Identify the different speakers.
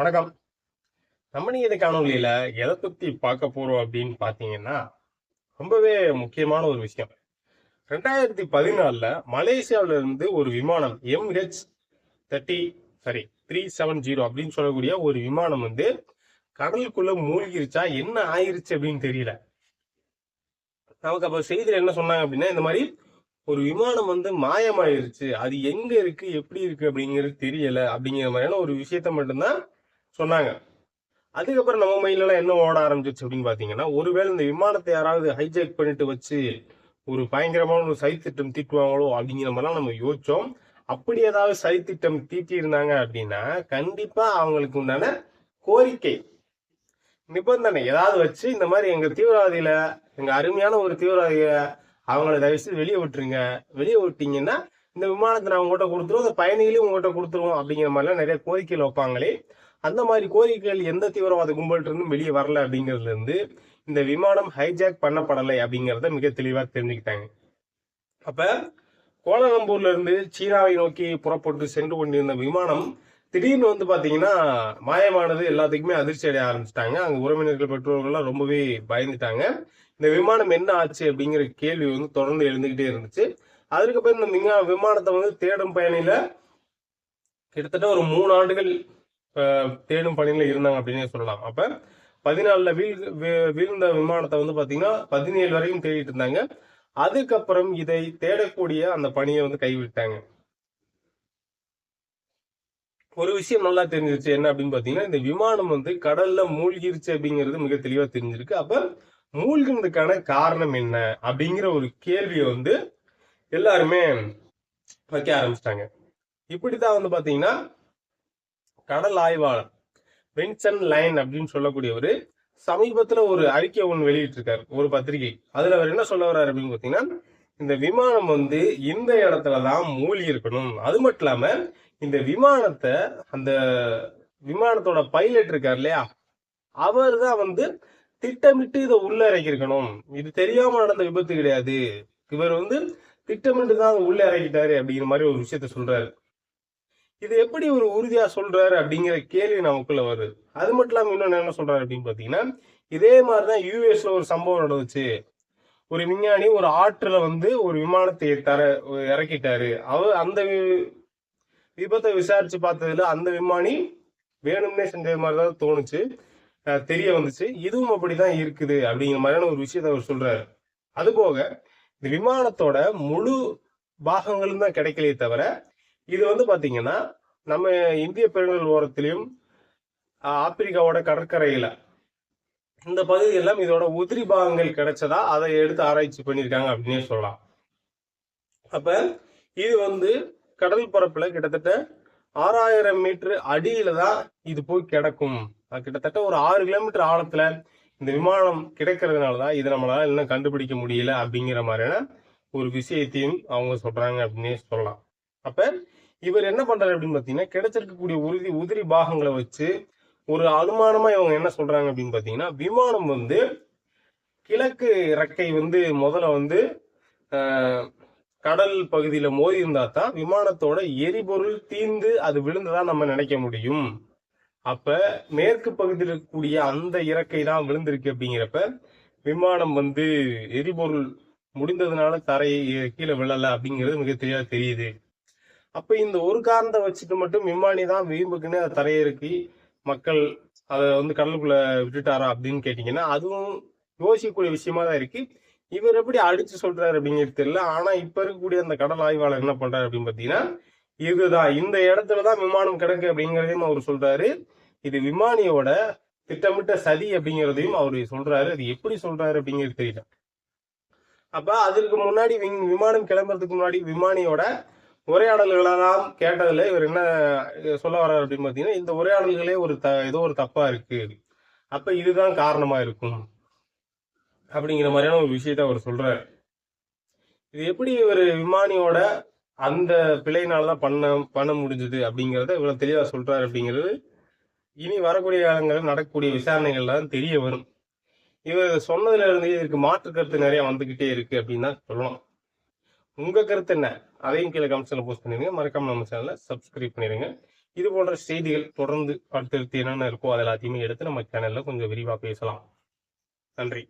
Speaker 1: வணக்கம். நம்ம காணொலியில எதை பத்தி பார்க்க போறோம் அப்படின்னு பாத்தீங்கன்னா ரொம்பவே முக்கியமான ஒரு விஷயம். ரெண்டாயிரத்தி பதினாலுல மலேசியாவில இருந்து ஒரு விமானம் MH thirty sorry three seven zero அப்படின்னு சொல்லக்கூடிய ஒரு விமானம் வந்து கடலுக்குள்ள மூழ்கிருச்சா என்ன ஆயிருச்சு அப்படின்னு தெரியல. நமக்கு அப்ப செய்தியில என்ன சொன்னாங்க அப்படின்னா இந்த மாதிரி ஒரு விமானம் வந்து மாயமாயிருச்சு அது எங்க இருக்கு எப்படி இருக்கு அப்படிங்கிறது தெரியல அப்படிங்கிற மாதிரியான ஒரு விஷயத்த மட்டும்தான் சொன்னாங்க. அதுக்கப்புறம் நம்ம மைண்ட்ல என்ன ஓட ஆரம்பிச்சிச்சு அப்படின்னு பார்த்தீங்கன்னா ஒருவேளை இந்த விமானத்தை யாராவது ஹைஜேக் பண்ணிட்டு வச்சு ஒரு பயங்கரமான ஒரு சைத்திட்டம் தீட்டுவாங்களோ அப்படிங்கிற மாதிரிலாம் நம்ம யோசிச்சோம். அப்படி ஏதாவது சதித்திட்டம் தீட்டியிருந்தாங்க அப்படின்னா கண்டிப்பா அவங்களுக்கு உண்டான கோரிக்கை நிபந்தனை ஏதாவது வச்சு இந்த மாதிரி எங்க தீவிரவாதியில எங்க அருமையான ஒரு தீவிரவாதிய அவங்கள தயவுசெய்து வெளியே விட்டுருங்க. வெளியே விட்டீங்கன்னா இந்த விமானத்தை நான் உங்கள்கிட்ட கொடுத்துருவோம் அந்த பயணிகளையும் உங்கள்கிட்ட கொடுத்துருவோம் அப்படிங்கிற மாதிரிலாம் நிறைய கோரிக்கைகள் வைப்பாங்களே. அந்த மாதிரி கோரிக்கைகள் எந்த தீவிரவாத கும்பல்கிட்ட வெளியே வரல அப்படிங்கிறதுலேருந்து இந்த விமானம் ஹைஜாக் பண்ணப்படலை அப்படிங்கிறத மிக தெளிவாக தெரிஞ்சுக்கிட்டாங்க. அப்போ கோலாலம்பூர்ல இருந்து சீனாவை நோக்கி புறப்பட்டு சென்று கொண்டிருந்த விமானம் திடீர்னு வந்து பாத்தீங்கன்னா மாயமானது எல்லாத்துக்குமே அதிர்ச்சி அடைய ஆரம்பிச்சிட்டாங்க. அங்க உறவினர்கள் பெற்றோர்கள்லாம் ரொம்பவே பயந்துட்டாங்க. இந்த விமானம் என்ன ஆச்சு அப்படிங்கிற கேள்வி வந்து தொடர்ந்து எழுந்துகிட்டே இருந்துச்சு. அதுக்கப்புறம் இந்த விஞ்ஞா விமானத்தை வந்து தேடும் பயணியில கிட்டத்தட்ட ஒரு மூணு ஆண்டுகள் தேடும் பணியில இருந்தாங்க அப்படின்னு சொல்லலாம். அப்ப பதினாலுல வீழ் வீழ்ந்த விமானத்தை வந்து பாத்தீங்கன்னா பதினேழு வரைக்கும் தேடிட்டு இருந்தாங்க. அதுக்கப்புறம் இதை தேடக்கூடிய அந்த பணியை வந்து கைவிட்டாங்க. ஒரு விஷயம் நல்லா தெரிஞ்சிருச்சு. என்ன அப்படின்னு பாத்தீங்கன்னா இந்த விமானம் வந்து கடல்ல மூழ்கிருச்சு அப்படிங்கிறது மிக தெளிவா தெரிஞ்சிருக்கு. அப்ப மூழ்கினதுக்கான காரணம் என்ன அப்படிங்கிற ஒரு கேள்வியை வந்து எல்லாருமே வைக்க ஆரம்பிச்சிட்டாங்க. இப்படிதான் வந்து பாத்தீங்கன்னா கடல் ஆய்வாளர் வின்சன் லைன் அப்படின்னு சொல்லக்கூடியவர் சமீபத்துல ஒரு அறிக்கை ஒன்று வெளியிட்டிருக்காரு ஒரு பத்திரிகை. அதுல அவர் என்ன சொல்ல வர்றாரு அப்படின்னு பாத்தீங்கன்னா இந்த விமானம் வந்து இந்த இடத்துலதான் மூழ்கி இருக்கணும். அது மட்டும் இல்லாம இந்த விமானத்தை அந்த விமானத்தோட பைலட் இருக்கார் இல்லையா அவர் தான் வந்து திட்டமிட்டு இதை உள்ள இறக்கியிருக்கணும். இது தெரியாம நடந்த விபத்து கிடையாது. இவர் வந்து திட்டமிட்டு தான் அதை இறக்கிட்டாரு அப்படிங்கிற மாதிரி ஒரு விஷயத்த சொல்றாரு. இது எப்படி ஒரு உறுதியா சொல்றாரு அப்படிங்கிற கேள்வி நமக்குள்ள வருது. அது மட்டும் இல்லாமல் இன்னொன்னு என்ன சொல்றாரு அப்படின்னு பாத்தீங்கன்னா இதே மாதிரி தான் யூஎஸ்ல ஒரு சம்பவம் நடந்துச்சு. ஒரு விஞ்ஞானி ஒரு ஆற்றுல வந்து ஒரு விமானத்தை தர இறக்கிட்டாரு. அவர் அந்த வி- விபத்தை விசாரிச்சு பார்த்ததுல அந்த விமானி வேணும்னே செஞ்சது மாதிரி தான் தோணுச்சு தெரிய வந்துச்சு. இதுவும் அப்படிதான் இருக்குது அப்படிங்கிற மாதிரியான ஒரு விஷயத்த அவர் சொல்றாரு. அது போக இந்த விமானத்தோட முழு பாகங்களும் தான் கிடைக்கலையே தவிர இது வந்து பாத்தீங்கன்னா நம்ம இந்திய பெருங்கல் ஓரத்திலையும் ஆப்பிரிக்காவோட கடற்கரையில இந்த பகுதி எல்லாம் இதோட உதிரி பாகங்கள் கிடைச்சதா அதை எடுத்து ஆராய்ச்சி பண்ணியிருக்காங்க அப்படின்னே சொல்லலாம். அப்ப இது வந்து கடல் பரப்புல கிட்டத்தட்ட ஆறாயிரம் மீட்டர் அடியில தான் இது போய் கிடக்கும். கிட்டத்தட்ட ஒரு ஆறு கிலோமீட்டர் ஆழத்துல இந்த விமானம் கிடைக்கிறதுனால தான் இதை நம்மளால இன்னும் கண்டுபிடிக்க முடியல அப்படிங்கிற மாதிரியான ஒரு விஷயத்தையும் அவங்க சொல்றாங்க அப்படின்னே சொல்லலாம். அப்ப இவர் என்ன பண்றாரு அப்படின்னு பாத்தீங்கன்னா கிடைச்சிருக்கக்கூடிய உறுதி உதிரி பாகங்களை வச்சு ஒரு அனுமானமா இவங்க என்ன சொல்றாங்க அப்படின்னு பாத்தீங்கன்னா விமானம் வந்து கிழக்கு இறக்கை வந்து முதல்ல வந்து கடல் பகுதியில மோதி இருந்தா தான் விமானத்தோட எரிபொருள் தீந்து அது விழுந்ததா நம்ம நினைக்க முடியும். அப்ப மேற்கு பகுதியில் இருக்கக்கூடிய அந்த இறக்கை தான் விழுந்திருக்கு அப்படிங்கிறப்ப விமானம் வந்து எரிபொருள் முடிந்ததுனால தரை கீழே விழல அப்படிங்கிறது மிக தெளிவா தெரியுது. அப்ப இந்த ஒரு காரணத்தை வச்சுட்டு மட்டும் விமானி தான் வீம்புக்குன்னு அதை தரையிறக்கி மக்கள் அதை வந்து கடலுக்குள்ள விட்டுட்டாரா அப்படின்னு கேட்டீங்கன்னா அதுவும் யோசிக்கக்கூடிய விஷயமா தான் இருக்கு. இவர் எப்படி அடிச்சு சொல்றாரு அப்படிங்கிறது தெரியல. ஆனா இப்ப இருக்கக்கூடிய அந்த கடல் ஆய்வாளர் என்ன பண்றாரு அப்படின்னு பாத்தீங்கன்னா இதுதான். இந்த இடத்துல தான் விமானம் கிடக்கு அப்படிங்கிறதையும் அவர் சொல்றாரு. இது விமானியோட திட்டமிட்ட சதி அப்படிங்கிறதையும் அவர் சொல்றாரு. அது எப்படி சொல்றாரு அப்படிங்கிறது தெரியல. அப்ப அதற்கு முன்னாடி விங்- விமானம் கிளம்புறதுக்கு முன்னாடி விமானியோட உரையாடல்களெல்லாம் கேட்டதுல இவர் என்ன சொல்ல வர்றாரு அப்படின்னு பாத்தீங்கன்னா இந்த உரையாடல்களே ஒரு த ஏதோ ஒரு தப்பா இருக்கு. அப்ப இதுதான் காரணமா இருக்கும். அப்படிங்கிற மாதிரியான ஒரு விஷயத்த அவர் சொல்றாரு. இது எப்படி இவர் விமானியோட அந்த பிழையினாலதான் பண்ண பண்ண முடிஞ்சது அப்படிங்கறத இவ்வளவு தெளிவா சொல்றாரு அப்படிங்கிறது இனி வரக்கூடிய காலங்களில் நடக்கக்கூடிய விசாரணைகள் தான் தெரிய வரும். இவர் சொன்னதுல இருந்து இதற்கு மாற்று கருத்து நிறைய வந்துகிட்டே இருக்கு அப்படின்னு தான் சொல்லலாம் உங்க கருத்து என்ன? அதையும் கீழே கமெண்ட்ஸ்ல போஸ்ட் பண்ணிருங்க மறக்காம நம்ம சேனலை சப்ஸ்கிரைப் பண்ணிருங்க இது போன்ற செய்திகள் தொடர்ந்து அடுத்தடுத்து என்னென்ன இருக்கோ அது எல்லாத்தையுமே எடுத்து நம்ம சேனல்ல கொஞ்சம் விரிவாக பேசலாம். நன்றி.